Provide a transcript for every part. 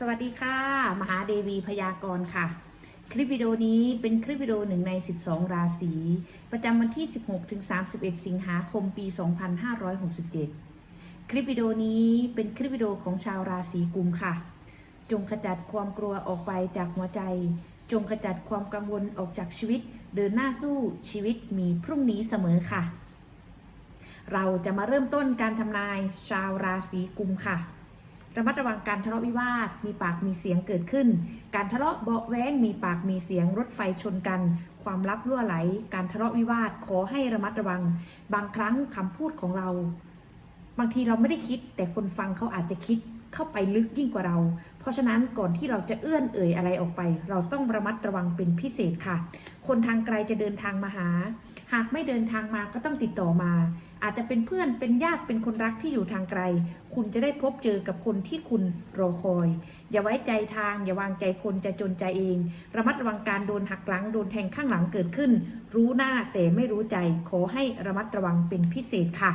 สวัสดีค่ะ มหาเดวีพยากรณ์ค่ะ คลิปวิดีโอนี้เป็นคลิปวิดีโอหนึ่งใน 12 ราศี ประจำวันที่ 16 ถึง 31 สิงหาคมปี 2567 คลิปวิดีโอนี้เป็นคลิปวิดีโอของชาวราศีกุมค่ะ จงขจัดความกลัวออกไปจากหัวใจ จงขจัดความกังวลออกจากชีวิต เดินหน้าสู้ชีวิตมีพรุ่งนี้เสมอค่ะ เราจะมาเริ่มต้นการทำนายชาวราศีกุมค่ะ ระมัดระวังการทะเลาะวิวาท มีปากมีเสียงเกิดขึ้น การทะเลาะเบาะแว้ง มีปากมีเสียงรถไฟชนกัน ความลับรั่วไหล การทะเลาะวิวาท ขอให้ระมัดระวัง บางครั้งคำพูดของเรา บางทีเราไม่ได้คิด แต่คนฟังเขาอาจจะคิดเข้าไปลึกยิ่งกว่าเรา ราะฉะนั้นก่อนที่เราจะเอื้อนเอ่ยอะไรออกไป เราต้องระมัดระวังเป็นพิเศษค่ะ คนทางไกลจะเดินทางมาหา หากไม่เดินทางมาก็ต้องติดต่อมา อาจจะเป็นเพื่อนเป็นญาติเป็นคนรักที่อยู่ทางไกล คุณจะได้พบเจอกับคนที่คุณรอคอย อย่าไว้ใจทาง อย่าวางใจคนจะจนใจเอง ระมัดระวังการโดนหักหลังโดนแทงข้างหลังเกิดขึ้น รู้หน้าแต่ไม่รู้ใจขอให้ระมัดระวังเป็นพิเศษค่ะ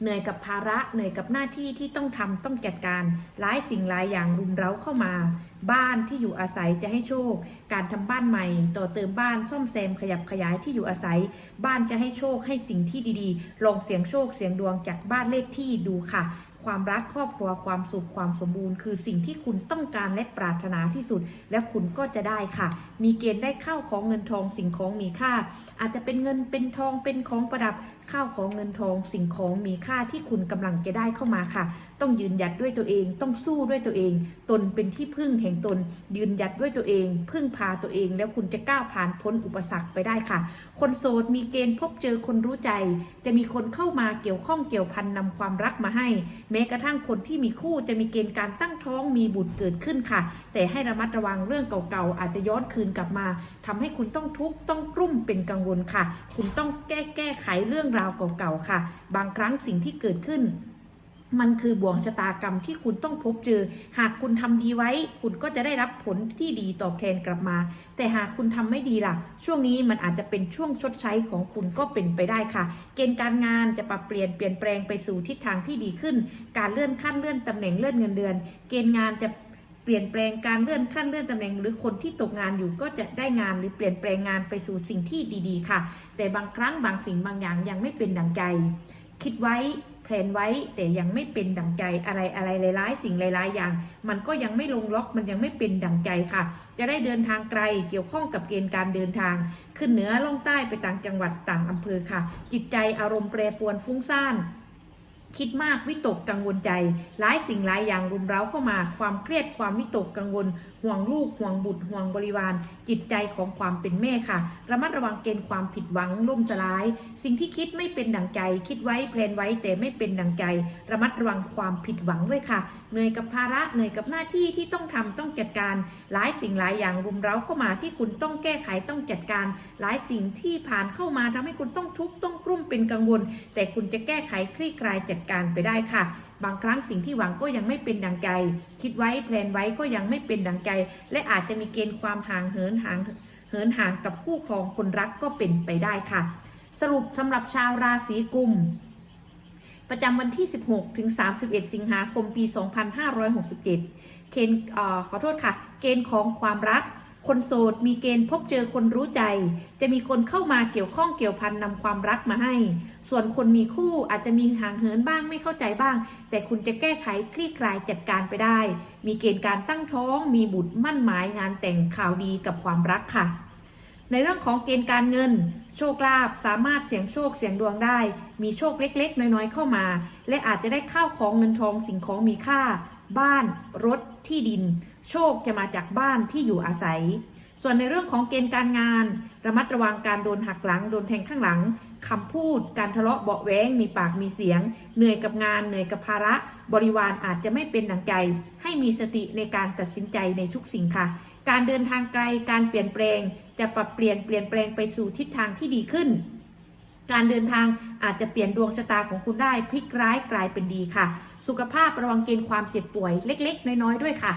เหนื่อยกับภาระเหนื่อยกับหน้าที่ที่ต้องทำต้องจัดการหลายสิ่งหลายอย่างรุมเร้าเข้ามา บ้านที่อยู่อาศัยจะให้โชค การทำบ้านใหม่ ต่อเติมบ้านซ่อมแซมขยับขยายที่อยู่อาศัย บ้านจะให้โชคให้สิ่งที่ดีๆ ลองเสียงโชคเสียงดวงจากบ้านเลขที่ดูค่ะ ความรักครอบครัวความสุขความสมบูรณ์ คือสิ่งที่คุณต้องการและปรารถนาที่สุด และคุณก็จะได้ค่ะ มีเกณฑ์ได้ข้าวของเงินทองสิ่งของมีค่า อาจจะเป็นเงินเป็นทองเป็นของประดับข้าวของเงินทองสิ่งของมีค่าที่คุณกำลังจะได้เข้ามาค่ะ ต้องยืนหยัดด้วยตัวเอง ต้องสู้ด้วยตัวเอง ตนเป็นที่พึ่งแห่งตน ยืนหยัดด้วยตัวเอง พึ่งพาตัวเอง แล้วคุณจะก้าวผ่านพ้นอุปสรรคไปได้ค่ะ คนโสดมีเกณฑ์พบเจอคนรู้ใจ จะมีคนเข้ามาเกี่ยวข้องเกี่ยวพันนำความรักมาให้แม้กระทั่งคนที่มีคู่จะมีเกณฑ์การตั้งท้องมีบุตรเกิดขึ้นค่ะ แต่ให้ระมัดระวังเรื่องเก่าๆ อาจจะย้อนคืนกลับมาทำให้คุณต้องทุกข์ต้องกลุ่มเป็นกังวลค่ะ คุณต้องแก้แก้ไขเรื่องราวเก่าๆค่ะ บางครั้งสิ่งที่เกิดขึ้น มันคือบ่วงชะตากรรมที่คุณต้องพบเจอ หากคุณทำดีไว้ คุณก็จะได้รับผลที่ดีตอบแทนกลับมา แต่หากคุณทำไม่ดีล่ะ ช่วงนี้มันอาจจะเป็นช่วงชดใช้ของคุณก็เป็นไปได้ค่ะ เกณฑ์การงานจะปรับเปลี่ยนเปลี่ยนแปลงไปสู่ทิศทางที่ดีขึ้น การเลื่อนขั้นเลื่อนตำแหน่งเลื่อนเงินเดือน เกณฑ์งานจะเปลี่ยนแปลงการเลื่อนขั้นเลื่อนตำแหน่งหรือคนที่ตกงานอยู่ก็จะได้งานหรือเปลี่ยนแปลงงานไปสู่สิ่งที่ดี ๆ ค่ะ แต่บางครั้งบางสิ่งบางอย่างยังไม่เป็นดังใจ คิดไว้ แผนไว้ แต่ยังไม่เป็นดังใจอะไรอะไรหลายๆ สิ่งหลายๆ อย่าง มันก็ยังไม่ลงล็อกมันยังไม่เป็นดังใจค่ะ จะได้เดินทางไกลเกี่ยวข้องกับเกณฑ์การเดินทาง ขึ้นเหนือล่องใต้ไปต่างจังหวัดต่างอำเภอค่ะ จิตใจอารมณ์แปรปรวนฟุ้งซ่าน คิดมากวิตกกังวลใจหลายสิ่งหลายอย่างรุมเร้าเข้ามา ความเครียดความวิตกกังวล ห่วงลูกห่วงบุตรห่วงบริวาร จิตใจของความเป็นแม่ค่ะ ระมัดระวังเกณฑ์ความผิดหวังล่มสลาย สิ่งที่คิดไม่เป็นดังใจ คิดไว้แพลนไว้แต่ไม่เป็นดังใจ ระมัดระวังความผิดหวังด้วยค่ะเหนื่อยกับภาระเหนื่อยกับหน้าที่ที่ต้องทำต้องจัดการ หลายสิ่งหลายอย่างรุมเร้าเข้ามาที่คุณต้องแก้ไขต้องจัดการ หลายสิ่งที่ผ่านเข้ามาทำให้คุณต้องทุกข์ต้องกลุ้มเป็นกังวล แต่คุณจะแก้ไขคลี่คลายจัดการไปได้ค่ะ บางครั้งสิ่งที่หวังก็ยังไม่เป็นดังใจ คิดไว้แพลนไว้ก็ยังไม่เป็นดังใจ และอาจจะมีเกณฑ์ความห่างเหินห่างเหินห่างกับคู่ครองคนรักก็เป็นไปได้ค่ะ สรุปสำหรับชาวราศีกุม ประจำวันที่ 16 ถึง 31 สิงหาคมปี 2567เกณฑ์ขอโทษค่ะ เกณฑ์ของความรัก คนโสดมีเกณฑ์พบเจอคนรู้ใจ จะมีคนเข้ามาเกี่ยวข้องเกี่ยวพันนำความรักมาให้ ส่วนคนมีคู่อาจจะมีห่างเหินบ้างไม่เข้าใจบ้าง แต่คุณจะแก้ไขคลี่คลายจัดการไปได้ มีเกณฑ์การตั้งท้อง มีบุตรมั่นหมายงานแต่งข่าวดีกับความรักค่ะ ในเรื่องของเกณฑ์การเงิน โชคลาภสามารถเสี่ยงโชคเสี่ยงดวงได้ มีโชคเล็กๆ น้อยๆเข้ามา และอาจจะได้ข้าวของเงินทองสิ่งของมีค่า บ้านรถที่ดิน โชคจะมาจากบ้านที่อยู่อาศัย ส่วนในเรื่องของเกณฑ์การงาน ระมัดระวังการโดนหักหลัง โดนแทงข้างหลังคำพูด การทะเลาะเบาแวงมีปากมีเสียง เหนื่อยกับงาน เหนื่อยกับภาระ บริวารอาจจะไม่เป็นดังใจ ให้มีสติในการตัดสินใจในทุกสิ่งค่ะ การเดินทางไกล การเปลี่ยนแปลง จะปรับเปลี่ยนเปลี่ยนแปลงไปสู่ทิศทางที่ดีขึ้น การเดินทางอาจจะเปลี่ยนดวงชะตาของคุณได้พลิกร้ายกลายเป็นดีค่ะ สุขภาพระวังเกณฑ์ความเจ็บป่วยเล็ก ๆ น้อยๆด้วยค่ะ